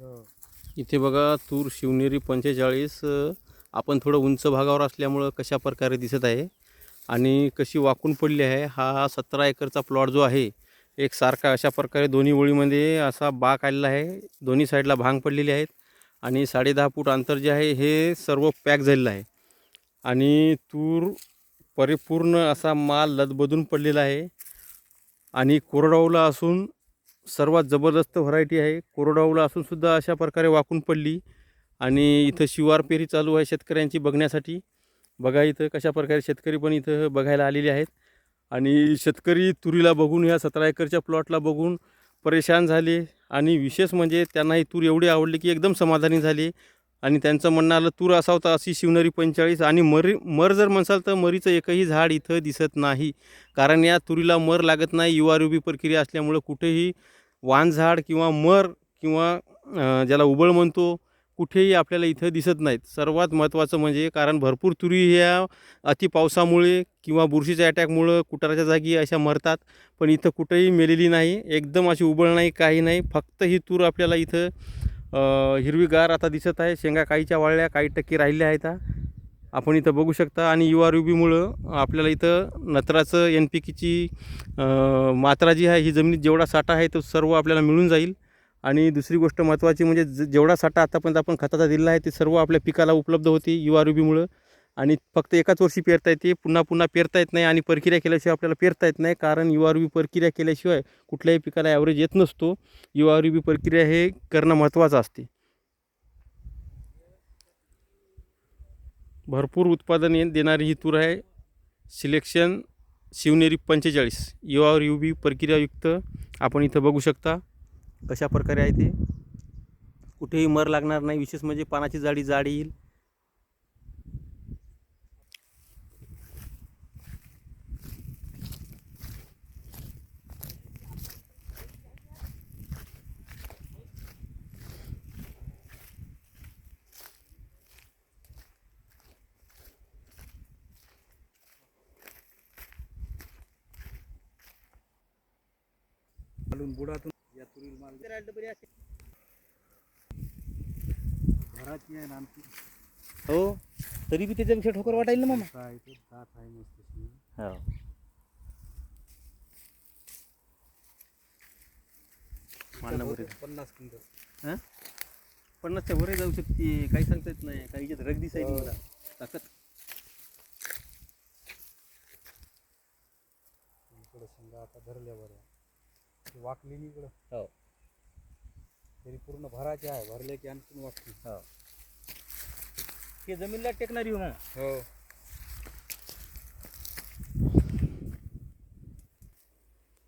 इथे बघा तूर शिवनेरी पंचेचाळीस आपण थोडं उंच भागावर असल्यामुळं कशा प्रकारे दिसत आहे आणि कशी वाकून पडली आहे हा सतरा एकरचा प्लॉट जो आहे एक सारखा अशा प्रकारे दोन्ही ओळीमध्ये असा बाग आलेला आहे. दोन्ही साईडला भांग पडलेली आहेत आणि साडेदहा फूट अंतर जे आहे हे सर्व पॅक झालेलं आहे. आणि तूर परिपूर्ण असा माल लदबदून पडलेला आहे. आणि कोरडावला असून सर्वात जबरदस्त व्हरायटी आहे. कोरडावला असून सुद्धा अशा प्रकारे वाकून पडली आणि इथं शिवार पेरी चालू आहे शेतकऱ्यांची बघण्यासाठी. बघा इथं कशा प्रकारे शेतकरी पण इथं बघायला आलेले आहेत. आणि शेतकरी तुरीला बघून ह्या सतरा एकरच्या प्लॉटला बघून परेशान झाले आणि विशेष म्हणजे त्यांना ही तूर एवढी आवडली की एकदम समाधानी झाली. आणि त्यांचं म्हणणं आलं तूर असा होता अशी शिवनेरी पंचेचाळीस आणि मरी मर जर म्हणसाल तर मरीचं एकही झाड इथं दिसत नाही. कारण या तुरीला मर लागत नाही युवारुबी प्रक्रिया असल्यामुळं कुठेही वान झाड किंवा मर किंवा ज्याला उबळ म्हणतो कुठेही आपल्याला इथं दिसत नाहीत. सर्वात महत्त्वाचं म्हणजे कारण भरपूर तुरी ह्या अति पावसामुळे किंवा बुरशीच्या अटॅकमुळं कुटाराच्या जागी अशा मरतात. पण इथं कुठेही मेलेली नाही एकदम अशी उबळ नाही काही नाही. फक्त ही तूर आपल्याला इथं हिरवीगार आता दिसत आहे. शेंगा काहीच्या वाळल्या काही टक्के राहिल्या आहेत आपण इथं बघू शकता. आणि यू आर यू बीमुळं आपल्याला इथं नत्राचं एन पी केची मात्रा जी आहे ही जमिनीत जेवढा साठा आहे तो सर्व आपल्याला मिळून जाईल. आणि दुसरी गोष्ट महत्त्वाची म्हणजे जेवढा साठा आतापर्यंत आपण खताचा दिलेला आहे ते सर्व आपल्या पिकाला उपलब्ध होते यू बीमुळं आणि फक्त एकाच वर्षी पेरता येते पुन्हा पुन्हा पेरता येत नाही आणि प्रक्रिया केल्याशिवाय आपल्याला पेरता येत नाही. कारण युवा बी प्रक्रिया केल्याशिवाय कुठल्याही पिकाला ॲव्हरेज येत नसतो. युवा बी प्रक्रिया हे करणं महत्त्वाचं असते. भरपूर उत्पादन देणारी ही तूर आहे. सिलेक्शन शिवनेरी पंचेचाळीस. युवा बी प्रक्रियायुक्त आपण इथं बघू शकता कशा प्रकारे आहे ते. कुठेही मर लागणार नाही. विशेष म्हणजे पानाची जाडी जाड येईल. घालून बुडातून या तुरील माल घराची आहे ना आमची हो तरी बी त्याच्यापेक्षा ठोकर वाटायला ना मामा. काय ते दात आहे मस्त अशी. हो. बरं पन्नास क्विंटल. पन्नासच्या वरही जाऊ शकते काही सांगता येत नाही काही याच्यात रग दिसायची मला. ताकद. इकडं आता धरल्यावर आहे. ती वाकली नाही इकडं. हो. तरी पूर्ण भरायचे आहे भरले की आणखीन वाकली. हो. ते जमीनला टेकणारी हो मग हो.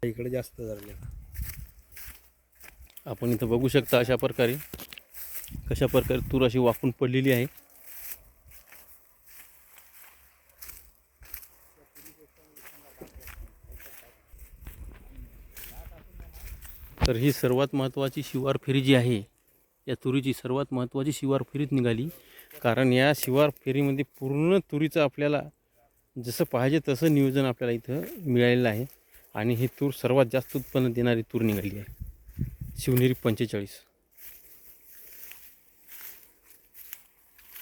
इकडे जास्त धरले आपण इथं बघू शकता अशा प्रकारे कशा प्रकारे तूर अशी वाकून पडलेली आहे. तर ही सर्वात महत्त्वाची शिवार फेरी जी आहे या तुरीची सर्वात महत्त्वाची शिवार फेरीत निघाली. कारण या शिवार फेरीमध्ये पूर्ण तुरीचं आपल्याला जसं पाहिजे तसं नियोजन आपल्याला इथं मिळालेलं आहे. आणि ही तूर सर्वात जास्त उत्पन्न देणारी तूर निघाली आहे. शिवनेरी पंचेचाळीस.